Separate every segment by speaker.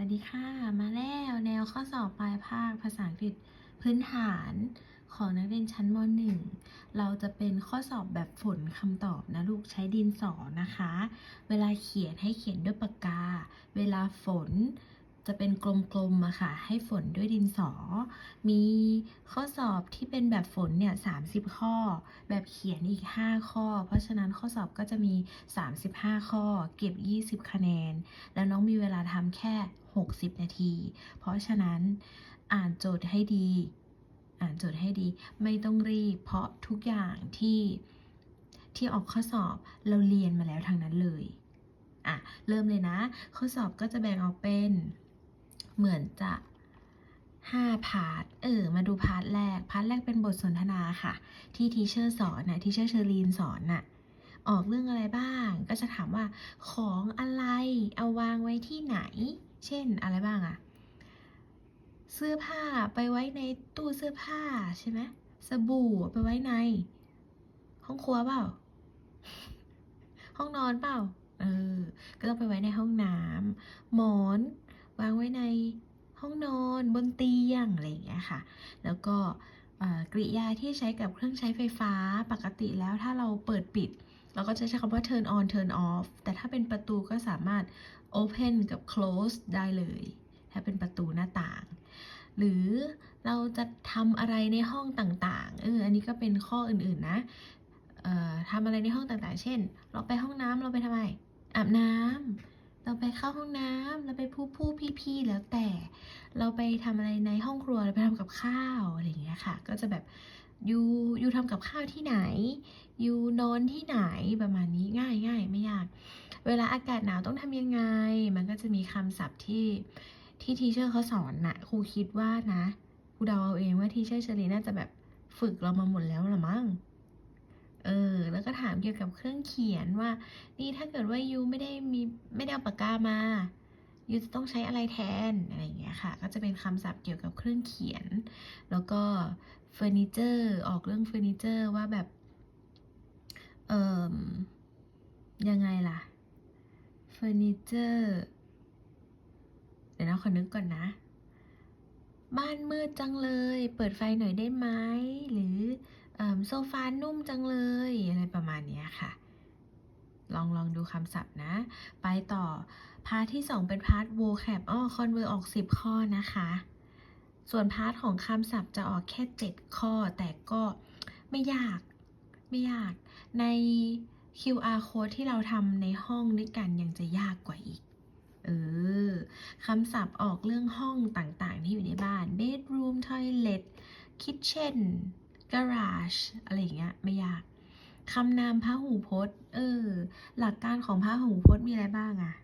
Speaker 1: วัสดีค่ะ มาแล้วแนวข้อสอบปลายภาคภาษาอังกฤษพื้นฐานของนักเรียนชั้นม .1 เราจะเป็นข้อสอบแบบฝนคำตอบนะลูกใช้ดินสอนะคะ เวลาเขียนให้เขียนด้วยปากกา เวลาฝนจะเป็นกลมๆอะค่ะ ให้ฝนด้วยดินสอ มีข้อสอบที่เป็นแบบฝนเนี่ย 30 ข้อ แบบเขียนอีก 5 ข้อ เพราะฉะนั้นข้อสอบก็จะมี 35 ข้อ เก็บ 20 คะแนน แล้วน้องมีเวลาทำแค่ 60 นาที เพราะฉะนั้นอ่านโจทย์ให้ดี อ่านโจทย์ให้ดี ไม่ต้องรีบ เพราะทุกอย่างที่ที่ออกข้อสอบเราเรียนมาแล้วทางนั้นเลย อะ เริ่มเลยนะ ข้อสอบก็จะแบ่งออกเป็น เหมือนจะ5พาร์ท เออ มาดูพาร์ทแรก พาร์ทแรกเป็นบทสนทนาค่ะ ที่ทีเชอร์สอนนะทีเชอร์เชอรีนสอนน่ะ ออกเรื่องอะไรบ้าง ก็จะถามว่าของอะไร เอาวางไว้ที่ไหน เช่นอะไรบ้างอะเสื้อผ้าไปไว้ในตู้เสื้อผ้าใช่ไหมสบู่ไปไว้ใน ห้องครัวเปล่า ห้องนอนเปล่า เออ ก็ต้องไปไว้ในห้องน้ำหมอน วางไว้ในห้องนอนบนเตียงอะไรอย่างเงี้ยค่ะ แล้วก็กริยาที่ใช้กับเครื่องใช้ไฟฟ้าปกติแล้วถ้าเราเปิดปิด เราก็จะใช้คำว่า turn on turn off แต่ถ้าเป็นประตูก็สามารถ open กับ close ได้เลย ถ้าเป็นประตูหน้าต่าง หรือเราจะทำอะไรในห้องต่างๆ เออ อันนี้ก็เป็นข้ออื่นๆนะทำอะไรในห้องต่างๆ เช่น เราไปห้องน้ำเราไปทำไม อาบน้ำ เราไปเข้าห้องน้ำ เราไปพูดพูดพี่ๆ แล้วแต่ เราไปทำอะไรในห้องครัว เราไปทำกับข้าวอะไรอย่างเงี้ยค่ะ ก็จะแบบยูยูทำกับข้าวที่ไหนยูนอนที่ไหนประมาณนี้ง่ายง่ายไม่ยาก เวลาอากาศหนาวต้องทำยังไง มันก็จะมีคำศัพท์ที่ที่ทีเชอร์เขาสอนน่ะครูคิดว่านะครูเดาเอาเองว่าทีเชอร์เชอรีน่าจะแบบฝึกเรามาหมดแล้วละมั้งเออ แล้วก็ถามเกี่ยวกับเครื่องเขียนว่า นี่ถ้าเกิดว่ายูไม่ได้มีไม่ได้เอาปากกามายูจะต้องใช้อะไรแทนอะไรอย่างเงี้ยค่ะ ก็จะเป็นคำศัพท์เกี่ยวกับเครื่องเขียน แล้วก็เฟอร์นิเจอร์ออกเรื่องเฟอร์นิเจอร์ว่าแบบ เอ่มยังไงล่ะ ฟอร์นิเจอร์ เดี๋ยวนะขอนึกก่อนนะ บ้านมืดจังเลย เปิดไฟหน่อยได้ไหม หรืออโซฟานุ่มจังเลย อะไรประมาณนี้ค่ะ ลองลองดูคำศัพท์นะ ไปต่อ พาร์ทที่ 2 เป็นพาร์ท vocab อ้อคอนเวอร์ออก 10 ข้อนะคะ ส่วนพาร์ทของคำศัพท์จะออกแค่ 7 ข้อ แต่ก็ไม่ยาก ไม่ยาก ใน QR code ที่เราทำในห้องด้วยกันยังจะยากกว่าอีก เออคำศัพท์ออกเรื่องห้องต่างๆ ที่อยู่ในบ้าน bedroom toilet kitchen garage อะไรอย่างเงี้ยไม่ยากคำนามพหูพจน์ เออ หลักการของพหูพจน์มีอะไรบ้างอะ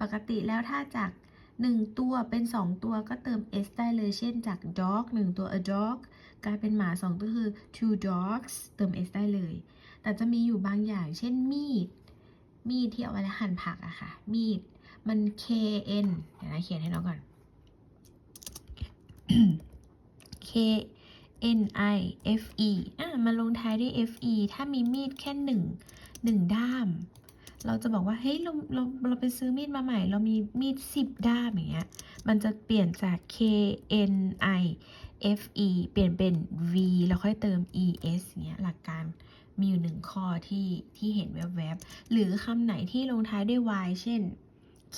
Speaker 1: ปกติแล้วถ้าจาก1ตัวเป็น2ตัวก็เติม s ได้เลย เช่นจาก dog 1ตัว a dog กลายเป็นหมา2ตัวคือ two dogs เติม s ได้เลย แต่จะมีอยู่บางอย่าง เช่นมีด มีดที่เอาไว้หั่นผักอะค่ะ มีด มัน kn เดี๋ยวนะเขียนให้น้องก่อน k n i f e อะมันลงท้ายด้วย f e ถ้ามีมีดแค่หนึ่งหนึ่งด้าม เราจะบอกว่า เฮ้ย เรา เรา เราไปซื้อมีดมาใหม่ เรามีมีดสิบด้ามอย่างเงี้ย มันจะเปลี่ยนจาก k n i f e เปลี่ยนเป็น v แล้วค่อยเติม e s เงี้ย หลักการ มีอยู่หนึ่งข้อที่ที่เห็นแวบๆ หรือคำไหนที่ลงท้ายด้วย y เช่น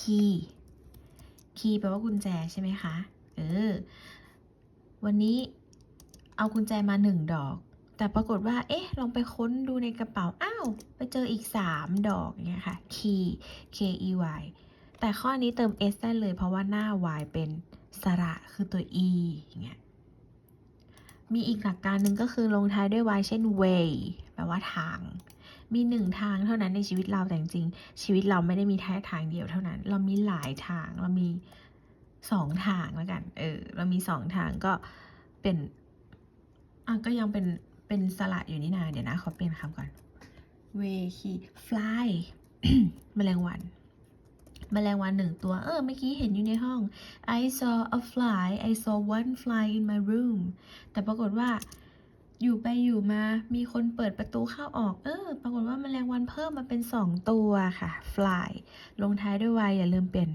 Speaker 1: key key แปลว่ากุญแจใช่ไหมคะ เออ วันนี้เอากุญแจมาหนึ่งดอก แต่ปรากฏว่า เอ๊ะ ลองไปค้นดูในกระเป๋า อ้าว ไปเจออีก3ดอกเนี่ยค่ะ key k e y แต่ข้อนี้เติม s ได้เลยเพราะว่าหน้า y เป็นสระคือตัว e อย่างเงี้ยมีอีกหลักการหนึ่งก็คือลงท้ายด้วย y เช่น way แปลว่าทาง มีหนึ่งทางเท่านั้นในชีวิตเราแต่จริงชีวิตเราไม่ได้มีแค่ทางเดียวเท่านั้น เรามีหลายทางเรามีสองทางแล้วกัน เออ เรามีสองทางก็เป็นอะก็ยังเป็นเป็นสระอยู่นี่นาเดี๋ยวนะขอเปลี่ยนคำก่อน way key fly แมลงวันแมลงวันหนึ่งตัว เออ เมื่อกี้เห็นอยู่ในห้อง I saw a fly I saw one fly in my room แต่ปรากฏว่า อยู่ไปอยู่มามีคนเปิดประตูเข้าออก เออ ปรากฏว่าแมลงวันเพิ่มมาเป็น 2 ตัวค่ะ fly ลงท้ายด้วย y อย่าลืมเปลี่ยน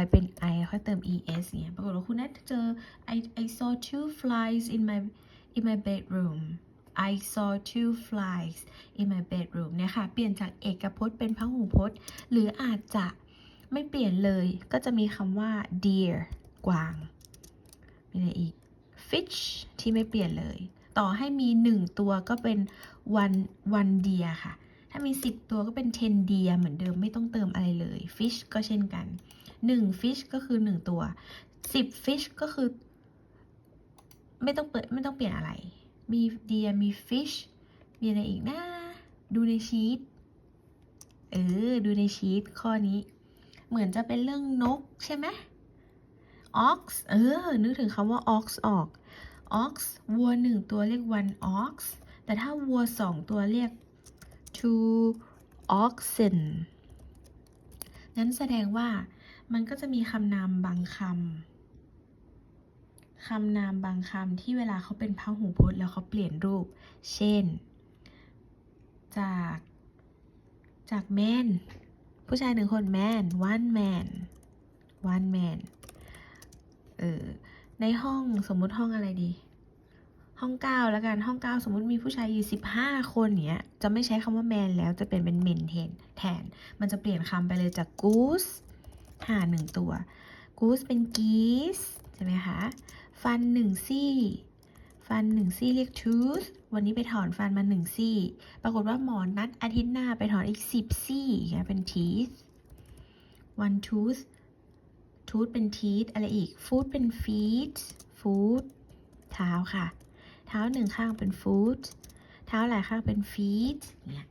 Speaker 1: y เป็น i แล้วค่อยเติม es เนี่ยปรากฏว่าคุณนัทเจอ I I saw two flies in my in my bedroom I saw two flies in my bedroom เนี่ยค่ะ เปลี่ยนจากเอกพจน์เป็นพหูพจน์ หรืออาจจะไม่เปลี่ยนเลย ก็จะมีคำว่า deer กวาง มีอะไรอีก fish ที่ไม่เปลี่ยนเลย ต่อให้มี 1 ตัวก็เป็น one one deer ค่ะ ถ้ามี 10 ตัวก็เป็น ten deer เหมือนเดิมไม่ต้องเติมอะไรเลย fish ก็เช่นกัน 1 fish ก็คือ 1 ตัว 10 fish ก็คือ ไม่ต้องเปิดไม่ต้องเปลี่ยนอะไร มี deer มี fish มีอะไรอีกนะ ดูในชีตเออ ดูในชีตข้อนี้ เหมือนจะเป็นเรื่องนกใช่ไหม ox เออ นึกถึงคำว่า ox ออก ox วัวหนึ่งตัวเรียก one ox แต่ถ้าวัวสองตัวเรียก two oxen นั้นแสดงว่ามันก็จะมีคำนามบางคำ คำนามบางคำที่เวลาเขาเป็นพหูพจน์แล้วเขาเปลี่ยนรูป เช่น จาก จาก man ผู้ชายหนึ่งคน man one man one man เออ ในห้องสมมุติห้องอะไรดี ห้องเก้าแล้วกันห้องเก้าสมมุติมีผู้ชายอยู่สิบห้าคนเนี้ยจะไม่ใช้คำว่า man แล้วจะเปลี่ยนเป็น men แทนแทน มันจะเปลี่ยนคำไปเลยจาก goose หาหนึ่งตัว goose เป็น geese ใช่ไหมคะฟันหนึ่งซี่ฟันหนึ่งซี่เรียก tooth วันนี้ไปถอนฟันมาหนึ่งซี่ ปรากฏว่าหมอนัดอาทิตย์หน้าไปถอนอีกสิบซี่เนี่ยเป็น teeth one tooth tooth เป็น teeth อะไรอีก foot เป็น feet foot เท้าค่ะ เท้าหนึ่งข้างเป็น foot เท้าหลายข้างเป็น feet เนี่ย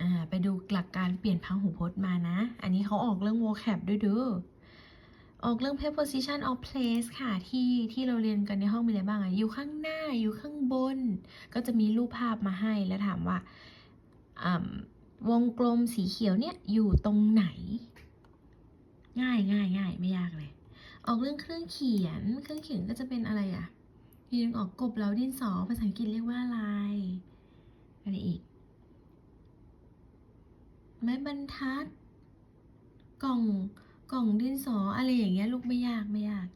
Speaker 1: อ่าไปดูหลักการเปลี่ยนพหูพจน์มานะ อันนี้เขาออกเรื่อง vocab ด้วยด้ออกเรื่อง preposition of place ค่ะ ที่ที่เราเรียนกันในห้องมีอะไรบ้างอะอยู่ข้างหน้าอยู่ข้างบน ก็จะมีรูปภาพมาให้แล้วถามว่าอ่าวงกลมสีเขียวเนี่ยอยู่ตรงไหน ง่ายง่ายง่ายไม่ยากเลย ออกเรื่องเครื่องเขียน เครื่องเขียนก็จะเป็นอะไรอะยืนออกกบแล้วดินสอภาษาอังกฤษเรียกว่าอะไรอะไรอีก ไม้บรรทัด กล่องกล่องดินสออะไรอย่างเงี้ยลูกไม่ยากไม่ยาก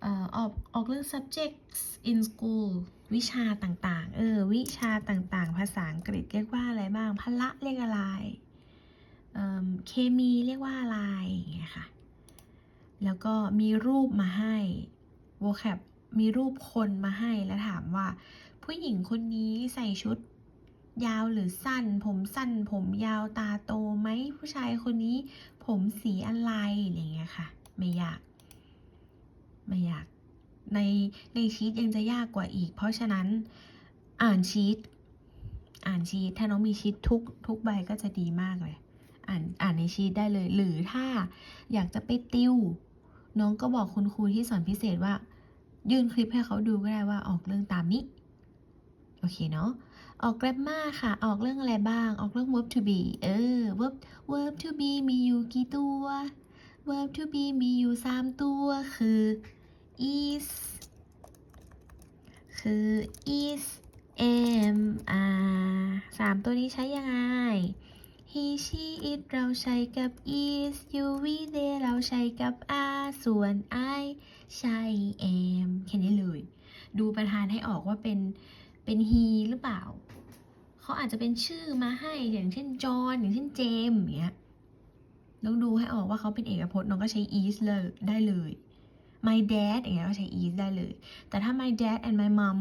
Speaker 1: เอ่อออกออกเรื่อง subjects in school วิชาต่างๆ เออ วิชาต่างๆ ภาษาอังกฤษเรียกว่าอะไรบ้างพละเรียกอะไร เเคมีเรียกว่าอะไรอย่างเงี้ยค่ะ แล้วก็มีรูปมาให้ vocab มีรูปคนมาให้แล้วถามว่า ผู้หญิงคนนี้ใส่ชุด ยาวหรือสั้น ผมสั้น ผมยาวตาโตไหมผู้ชายคนนี้ ผมสีอะไรอะไรอย่างเงี้ยค่ะ ไม่ยาก ไม่ยาก ในในชีตยังจะยากกว่าอีก เพราะฉะนั้นอ่านชีตอ่านชีตถ้าน้องมีชีตทุกทุกใบก็จะดีมากเลย อ่านอ่านในชีตได้เลย หรือถ้าอยากจะไปติว น้องก็บอกคุณครูที่สอนพิเศษว่า ยื่นคลิปให้เขาดูก็ได้ว่าออกเรื่องตามนี้ โอเคเนาะออก grammar ค่ะ ออกเรื่องอะไรบ้าง ออกเรื่อง verb to be เออ verb verb to be มีอยู่กี่ตัว verb to be มีอยู่3ตัวคือ is คือ is am are สามตัวนี้ใช้ยังไง he she it เราใช้กับ is you we they เราใช้กับ are ส่วน I ใช้ am แค่นี้เลย ดูประธานให้ออกว่าเป็น เป็น he หรือเปล่า เขาอาจจะเป็นชื่อมาให้อย่างเช่นจอห์นอย่างเช่นเจมอย่างเงี้ยต้องดูให้ออกว่าเขาเป็นเอกพจน์น้องก็ใช้ is เลยได้เลย my dad อย่างเงี้ยก็ใช้ is ได้เลย แต่ถ้า my dad and my mom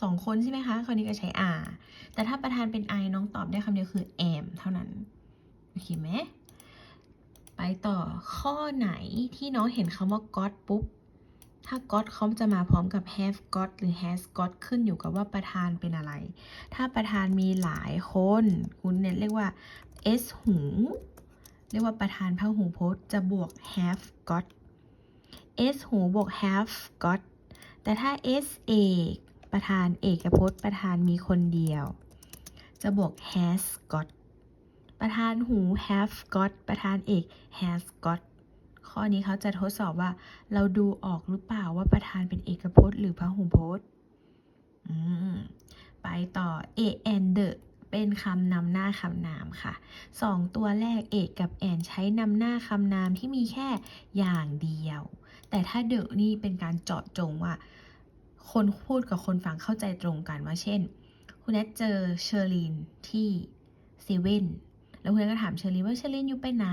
Speaker 1: สองคนใช่ไหมคะคราวนี้ก็ใช้ are แต่ถ้าประธานเป็น I น้องตอบได้คำเดียวคือ am เท่านั้น โอเคไหม ไปต่อข้อไหนที่น้องเห็นคำว่า got ปุ๊บ ถ้า got เขาจะมาพร้อมกับ have got หรือ has got ขึ้นอยู่กับว่าประธานเป็นอะไร ถ้าประธานมีหลายคน คุณเนี่ยเรียกว่า s หู เรียกว่าประธานพหูพจน์จะบวก have got s หูบวก have got แต่ถ้า s เอก ประธานเอกพจน์ประธานมีคนเดียว จะบวก has got ประธานหู have got ประธานเอก has got ข้อนี้เขาจะทดสอบว่าเราดูออกหรือเปล่าว่าประธานเป็นเอกพจน์ หรือพหูพจน์ไปต่อ a and the เป็นคำนำหน้าคำนามค่ะสองตัวแรก a กับ and ใช้นำหน้าคำนามที่มีแค่อย่างเดียว แต่ถ้า the นี่เป็นการเจาะจงว่า คนพูดกับคนฟังเข้าใจตรงกันว่าเช่น คุณแอดเจอเชอรีนที่เซเว่นแล้วคุณแอดก็ถามเชอรีนว่าเชอรีนอยู่ไปไหน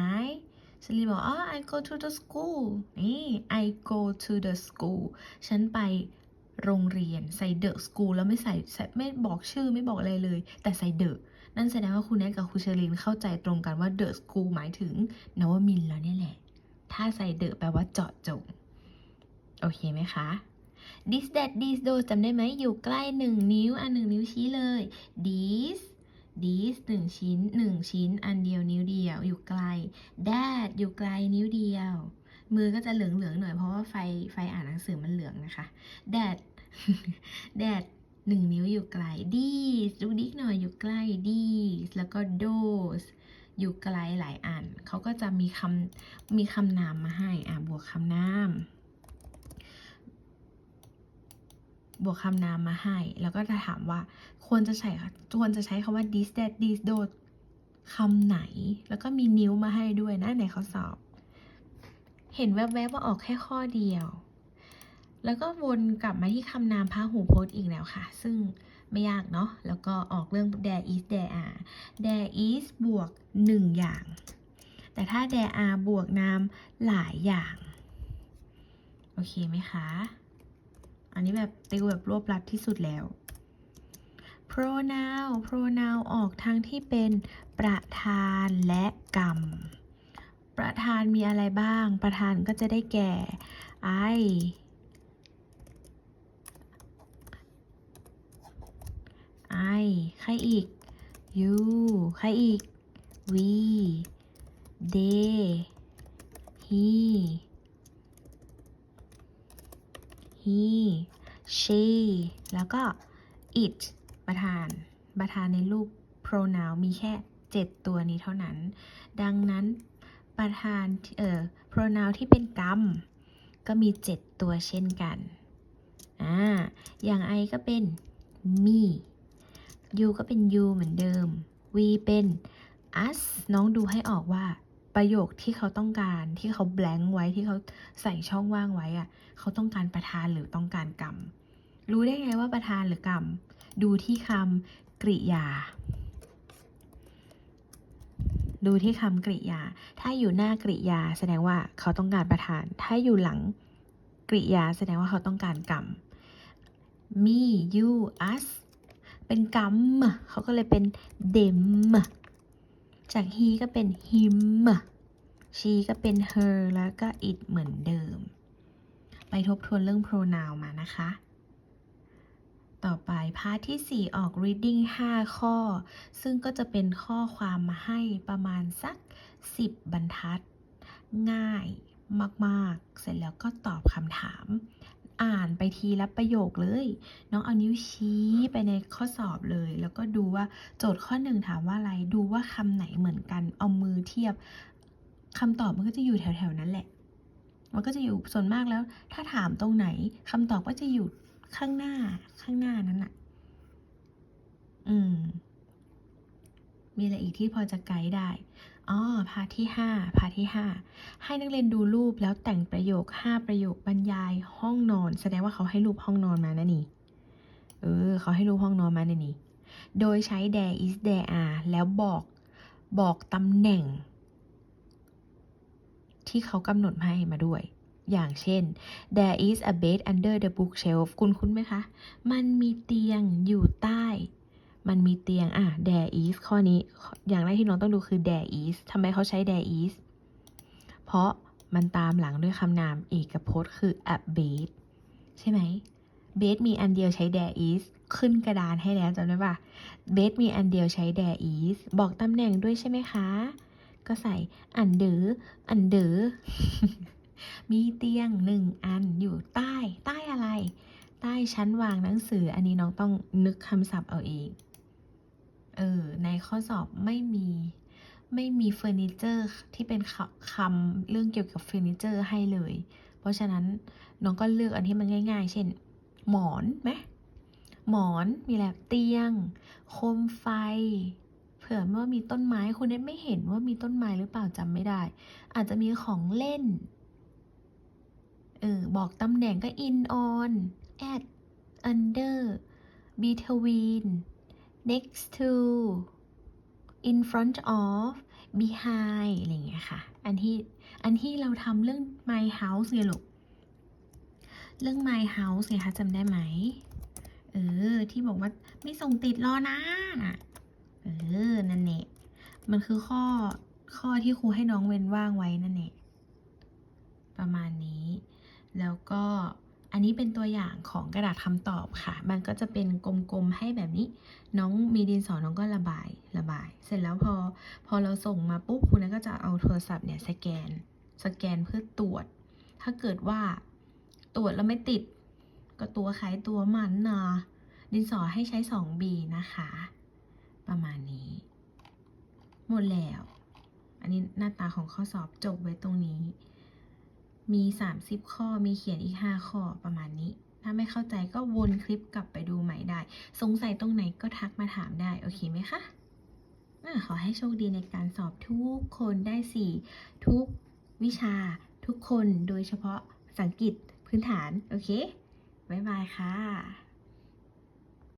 Speaker 1: เชอรีนบอกอ๋อ I go to the school นี่ I go to the school ฉันไปโรงเรียนใส่ the school แล้วไม่ใส่ใสไม่บอกชื่อไม่บอกอะไรเลย แต่ใส่ the นั่นแสดงว่าคุณแอดกับคุณเชอรีนเข้าใจตรงกันว่า the school หมายถึงนวมินแล้วเนี่ยแหละ ถ้าใส่ the แปลว่าเจาะจง โอเคไหมคะ this that this those จำได้ไหมอยู่ใกล้หนึ่งนิ้วอันหนึ่งนิ้วชี้เลย this this หนึ่งชิ้นหนึ่งชิ้น อันเดียวนิ้วเดียว อยู่ไกล that อยู่ไกลนิ้วเดียว มือก็จะเหลืองเหลืองๆหน่อยเพราะว่าไฟไฟอ่านหนังสือมันเหลืองนะคะ that that หนึ่งนิ้วอยู่ไกล this ดูดิกหน่อยอยู่ใกล้ this แล้วก็ those อยู่ไกลหลายอัน เขาก็จะมีคำมีคำนามมาให้ อะ บวกคำนาม บวกคำนามมาให้ แล้วก็จะถามว่าควรจะใช้ควรจะใช้คำว่า this that this those คำไหน แล้วก็มีนิ้วมาให้ด้วยนะในข้อสอบ เห็นแวบๆว่าออกแค่ข้อเดียว แล้วก็วนกลับมาที่คำนามพาหูพจน์อีกแล้วค่ะ ซึ่งไม่ยากเนาะ แล้วก็ออกเรื่อง there is there are there is บวกหนึ่งอย่าง แต่ถ้า there are บวกนามหลายอย่าง โอเคไหมคะ อันนี้แบบติวแบบรวบรัดที่สุดแล้ว pronoun pronoun ออกทั้งที่เป็นประธานและกรรม ประธานมีอะไรบ้าง ประธานก็จะได้แก่ I I ใครอีก you ใครอีก we they he he she แล้วก็ it ประธาน ประธานในรูป pronoun มีแค่ 7 ตัวนี้เท่านั้น ดังนั้นประธานเอ่อ pronoun ที่เป็นกรรม ก็มี 7 ตัวเช่นกันอ่าอย่าง I ก็เป็น me you ก็เป็น you เหมือนเดิม we เป็น us น้องดูให้ออกว่า ประโยคที่เขาต้องการที่เขา blank ไว้ที่เขาใส่ช่องว่างไว้อะเขาต้องการประธานหรือต้องการกรรม รู้ได้ไงว่าประธานหรือกรรม ดูที่คำกริยา ดูที่คำกริยา ถ้าอยู่หน้ากริยาแสดงว่าเขาต้องการประธาน ถ้าอยู่หลังกริยาแสดงว่าเขาต้องการกรรม me you us เป็นกรรมเขาก็เลยเป็น them จาก he ก็เป็น him she ก็เป็น her แล้วก็ it เหมือนเดิม ไปทบทวนเรื่อง pronoun มานะคะ ต่อไปพาร์ทที่ 4 ออก reading 5 ข้อ ซึ่งก็จะเป็นข้อความมาให้ประมาณสัก 10 บรรทัด ง่ายมาก ๆ เสร็จแล้วก็ตอบคำถาม อ่านไปทีละประโยคเลย น้องเอานิ้วชี้ไปในข้อสอบเลย แล้วก็ดูว่าโจทย์ข้อหนึ่งถามว่าอะไร ดูว่าคำไหนเหมือนกัน เอามือเทียบคำตอบมันก็จะอยู่แถวๆนั้นแหละ มันก็จะอยู่ส่วนมากแล้ว ถ้าถามตรงไหนคำตอบก็จะอยู่ข้างหน้าข้างหน้านั้นน่ะอืม มีอะไรอีกที่พอจะไกด์ได้ อ๋อพาที่ห้าพาที่ห้าให้นักเรียนดูรูปแล้วแต่งประโยคห้าประโยคบรรยายห้องนอน แสดงว่าเขาให้รูปห้องนอนมานะนี่ เออ เขาให้รูปห้องนอนมานะนี่ โดยใช้ there is there are แล้วบอกบอกตำแหน่ง ที่เขากำหนดให้มาด้วย อย่างเช่น there is a bed under the bookshelf คุณคุ้นไหมคะ มันมีเตียงอยู่ใต้ มันมีเตียงอะ there is ข้อนี้ อย่างแรกที่น้องต้องดูคือ there is ทำไมเขาใช้ there is เพราะมันตามหลังด้วยคำนามเอกพจน์คือ a bed ใช่ไหม bed มีอันเดียวใช้ there is ขึ้นกระดานให้แล้วจำได้ปะ bed มีอันเดียวใช้ there is บอกตำแหน่งด้วยใช่ไหมคะ ก็ใส่ under under มีเตียงหนึ่งอันอยู่ใต้ ใต้อะไร ใต้ชั้นวางหนังสือ อันนี้น้องต้องนึกคำศัพท์เอาเอง เออในข้อสอบไม่มีไม่มีเฟอร์นิเจอร์ที่เป็นคคำเรื่องเกี่ยวกับเฟอร์นิเจอร์ให้เลย เพราะฉะนั้นน้องก็เลือกอันที่มันง่าย ๆ เช่น หมอนไหมหมอนมีอะไรเตียง โคมไฟ เผื่อว่ามีต้นไม้คุณเน็ตไม่เห็นว่ามีต้นไม้หรือเปล่าจำไม่ได้ อาจจะมีของเล่นเออบอกตำแหน่งก็ in on at under between next to in front of behind อะไรอย่างเงี้ยค่ะ อันที่ อันที่เราทำเรื่อง my house ไงลูก เรื่อง my house ไงคะจำได้ไหม เออ ที่บอกว่าไม่ส่งติดรอนะนะเออ นั่นเองมันคือข้อ ข้อที่ครูให้น้องเว้นว่างไว้นั่นเองประมาณนี้ แล้วก็ อันนี้เป็นตัวอย่างของกระดาษคำตอบค่ะ มันก็จะเป็นกลมๆให้แบบนี้ น้องมีดินสอน้องก็ระบายระบาย เสร็จแล้วพอพอเราส่งมาปุ๊บคุณก็จะเอาโทรศัพท์เนี่ยสแกน สแกนเพื่อตรวจ ถ้าเกิดว่าตรวจแล้วไม่ติด ก็ตัวใครตัวมันนะดินสอให้ใช้ 2B นะคะ ประมาณนี้ หมดแล้ว อันนี้หน้าตาของข้อสอบจบไว้ตรงนี้ มี 30 ข้อมีเขียนอีก 5 ข้อประมาณนี้ ถ้าไม่เข้าใจก็วนคลิปกลับไปดูใหม่ได้ สงสัยตรงไหนก็ทักมาถามได้ โอเคไหมคะอาขอให้โชคดีในการสอบทุกคนได้ 4 ทุกวิชาทุกคนโดยเฉพาะภาษาอังกฤษพื้นฐาน โอเค บ๊ายบายค่ะ